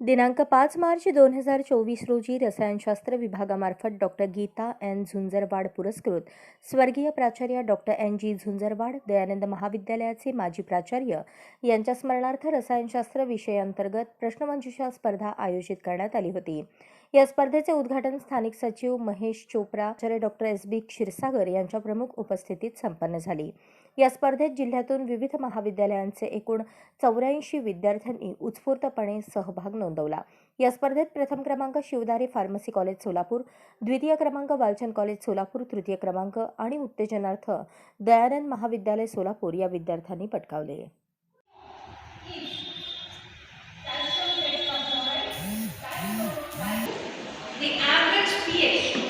दिनांक पाच मार्च दोन हजार चोवीस रोजी रसायनशास्त्र विभागामार्फत डॉक्टर गीता एन. झुंजरवाड पुरस्कृत. स्वर्गीय प्राचार्य doctor N. G. Jhunjharwad Dayanand महाविद्यालयाचे माजी प्राचार्य यांच्या स्मरणार्थ रसायनशास्त्र विषयाअंतर्गत प्रश्नमंजुषा स्पर्धा आयोजित करण्यात आली होती. या स्पर्धेचे उद्घाटन स्थानिक सचिव महेश चोप्रा आचार्य डॉक्टर एस. बी. क्षीरसागर यांच्या प्रमुख उपस्थितीत संपन्न झाली. या स्पर्धेत जिल्ह्यातून विविध महाविद्यालयांचे एकूण चौऱ्याऐंशी विद्यार्थ्यांनी उत्स्फूर्तपणे सहभाग नोंदवला. या स्पर्धेत प्रथम क्रमांक शिवदारी फार्मसी कॉलेज सोलापूर द्वितीय क्रमांक वालचंद कॉलेज सोलापूर तृतीय क्रमांक आणि उत्तेजनार्थ दयानंद महाविद्यालय सोलापूर या विद्यार्थ्यांनी पटकावले. The average pH